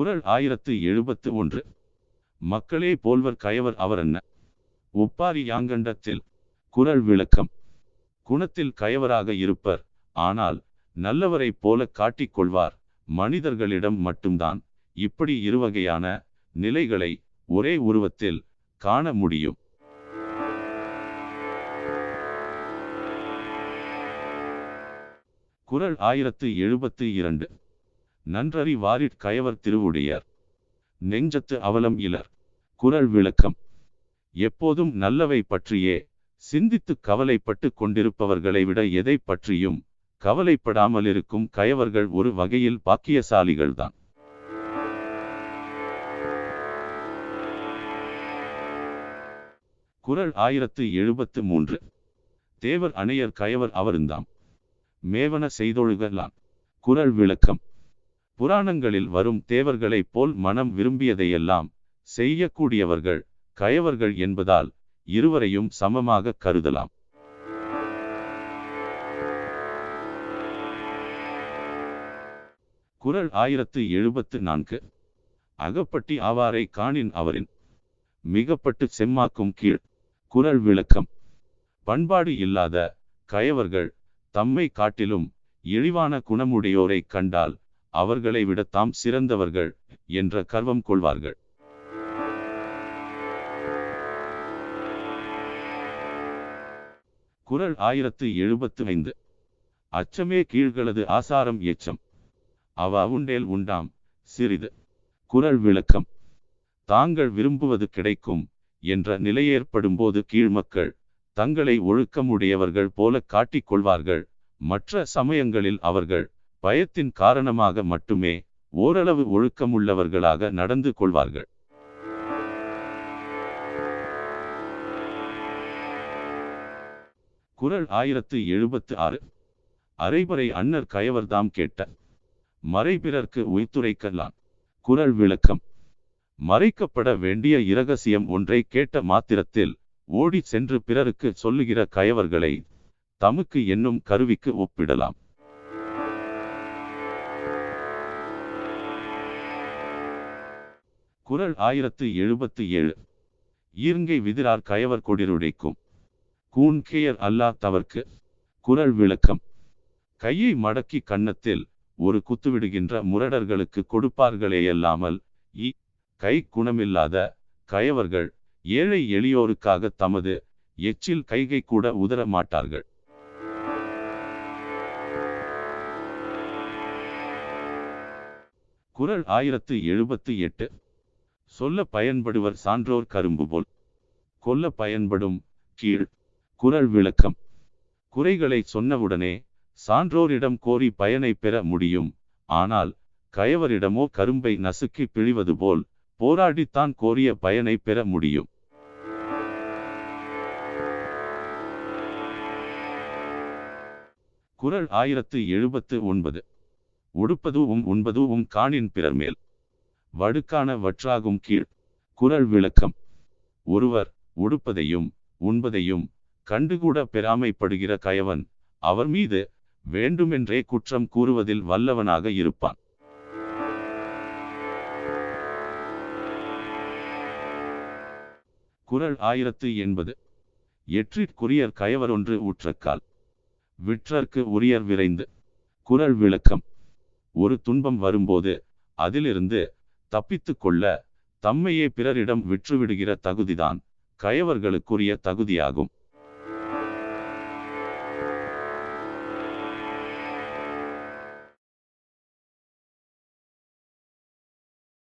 குரல் ஆயிரத்து எழுபத்து ஒன்று. மக்களே போல்வர் கயவர் அவரன்ன. ஒப்பாரி யாங்கண்டத்தில் குரல் விளக்கம். குணத்தில் கயவராக இருப்பர். ஆனால் நல்லவரைப் போல காட்டிக் கொள்வார். மனிதர்களிடம் மட்டும்தான் இப்படி இருவகையான நிலைகளை ஒரே உருவத்தில் காண முடியும். குரல் ஆயிரத்து எழுபத்து இரண்டு. நன்றறி வாரிற் கயவர் திருவுடையர். நெஞ்சத்து அவலம் இலர். குரல் விளக்கம். எப்போதும் நல்லவை பற்றியே சிந்தித்து கவலைப்பட்டு கொண்டிருப்பவர்களை விட எதை பற்றியும் கவலைப்படாமல் இருக்கும் கயவர்கள் ஒரு வகையில் பாக்கியசாலிகள்தான். குரல் ஆயிரத்து எழுபத்து மூன்று. தேவர் அணையர் கயவர் அவருந்தாம். மேவன செய்தொழுகலான். குரல் விளக்கம். புராணங்களில் வரும் தேவர்களைப் போல் மனம் விரும்பியதையெல்லாம் செய்யக்கூடியவர்கள் கயவர்கள் என்பதால் இருவரையும் சமமாக கருதலாம். குரல் ஆயிரத்து எழுபத்து நான்கு. அகப்பட்டி ஆவாரை காணின் அவரின் மிகப்பட்டு செம்மாக்கும் கீழ். குரல் விளக்கம். பண்பாடு இல்லாத கயவர்கள் தம்மை காட்டிலும் இழிவான குணமுடையோரை கண்டால் அவர்களை விட தாம் சிறந்தவர்கள் என்ற கர்வம் கொள்வார்கள். குரல் ஆயிரத்து எழுபத்து ஐந்து. அச்சமே கீழ்களது ஆசாரம் எச்சம். அவ உண்டேல் உண்டாம் சிறிது. குரல் விளக்கம். தாங்கள் விரும்புவது கிடைக்கும் என்ற நிலையேற்படும்போது கீழ்மக்கள் தங்களை ஒழுக்கமுடையவர்கள் போல காட்டிக் கொள்வார்கள். மற்ற சமயங்களில் அவர்கள் பயத்தின் காரணமாக மட்டுமே ஓரளவு ஒழுக்கமுள்ளவர்களாக நடந்து கொள்வார்கள். குரல் ஆயிரத்து எழுபத்து ஆறு. அரைபறை அன்னர் கயவர்தாம் கேட்ட மறைபிறர்க்கு உய்த்துரைக்கலான் குரல் விளக்கம். மறைக்கப்பட வேண்டிய இரகசியம் ஒன்றை கேட்ட மாத்திரத்தில் ஓடி சென்று பிறருக்கு சொல்லுகிற கயவர்களை தமக்கு என்னும் கருவிக்கு ஒப்பிடலாம். குரல் ஆயிரத்து எழுபத்து ஏழு. ஈர்ங்கை விதிரார் கயவர் கொடிருடைக்கும். கூன்கேயர் அல்லா தவர்க்கு. குரல் விளக்கம். கையை மடக்கி கன்னத்தில் ஒரு குத்துவிடுகின்ற முரடர்களுக்கு கொடுப்பார்களேயல்லாமல் இ கை குணமில்லாத கயவர்கள் ஏழை எளியோருக்காக தமது எச்சில் கைகை கூட உதர மாட்டார்கள். குரல் ஆயிரத்து எழுபத்து எட்டு. சொல்ல பயன்படுவர் சான்றோர் கரும்பு போல். கொல்ல பயன்படும் கீழ் குரல் விளக்கம். குறைகளை சொன்னவுடனே சான்றோரிடம் கோரி பயனை பெற முடியும். ஆனால் கயவரிடமோ கரும்பை நசுக்கி பிழிவது போல் போராடித்தான் கோரிய பயனை பெற முடியும். குரல் ஆயிரத்து எழுபத்து ஒன்பது. உடுப்பதுவும் உண்பதுவும் காணின் பிறர் மேல் வடுக்கான வற்றாகும் கீழ். குரல் விளக்கம். ஒருவர் உடுப்பதையும் உண்பதையும் கண்டுகூட பெறாமைப்படுகிற கயவன் அவர் மீது வேண்டுமென்றே குற்றம் கூறுவதில் வல்லவனாக இருப்பான். குரல் ஆயிரத்து எண்பது. எற்றிற்குரியர் கயவரொன்று உற்றக்கால் விற்றற்கு உரியர் விரைந்து. குரல் விளக்கம். ஒரு துன்பம் வரும்போது அதிலிருந்து தப்பித்து கொள்ள தம்மையே பிறரிடம் விற்றுவிடுகிற தகுதிதான் கயவர்களுக்குரிய தகுதியாகும்.